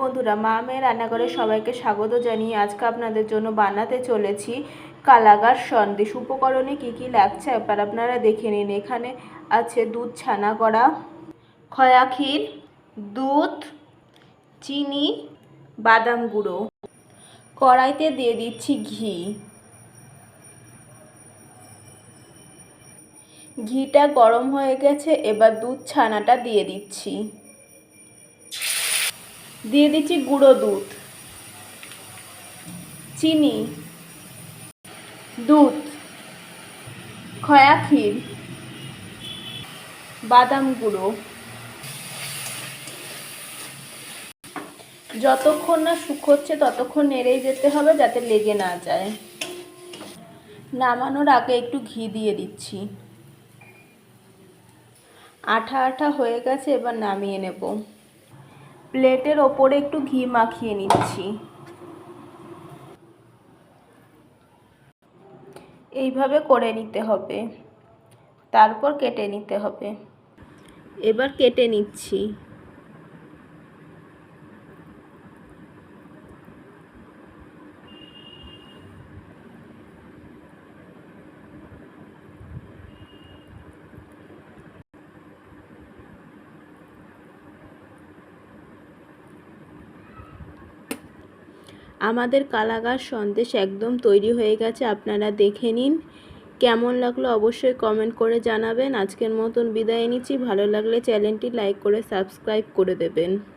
বন্ধুরা, মা মেয়ের রান্নাঘরে সবাইকে স্বাগত জানিয়ে আজকে আপনাদের জন্য বানাতে চলেছি কালাগার সন্দেশ। উপকরণে কি কি লাগছে একবার আপনারা দেখে নিন। এখানে আছে দুধ ছানা করা, খয়া ক্ষীর, দুধ, চিনি, বাদাম গুঁড়ো। কড়াইতে দিয়ে দিচ্ছি ঘি। ঘিটা গরম হয়ে গেছে, এবার দুধ ছানাটা দিয়ে দিচ্ছি। দিয়ে দিচ্ছি গুঁড়ো দুধ। চিনি। দুধ। খয়া ক্ষীর। বাদাম গুঁড়ো। যতক্ষণ না শুকোচ্ছে ততক্ষণ নেড়েই যেতে হবে যাতে লেগে না যায়। নামানোর আগে একটু ঘি দিয়ে দিচ্ছি। আঠা আঠা হয়ে গেছে, এবার নামিয়ে নেব। প্লেটের ওপরে একটু ঘি মাখিয়ে নিচ্ছি। এইভাবে করে নিতে হবে। তারপর কেটে নিতে হবে। এবার কেটে নিচ্ছি। আমাদের কালাগার সন্দেশ একদম তৈরি হয়ে গেছে, আপনারা দেখে নিন। কেমন লাগল অবশ্যই কমেন্ট করে জানাবেন। আজকের মতন বিদায় নিচ্ছি। ভালো লাগলে চ্যানেলটি লাইক করে সাবস্ক্রাইব করে দেবেন।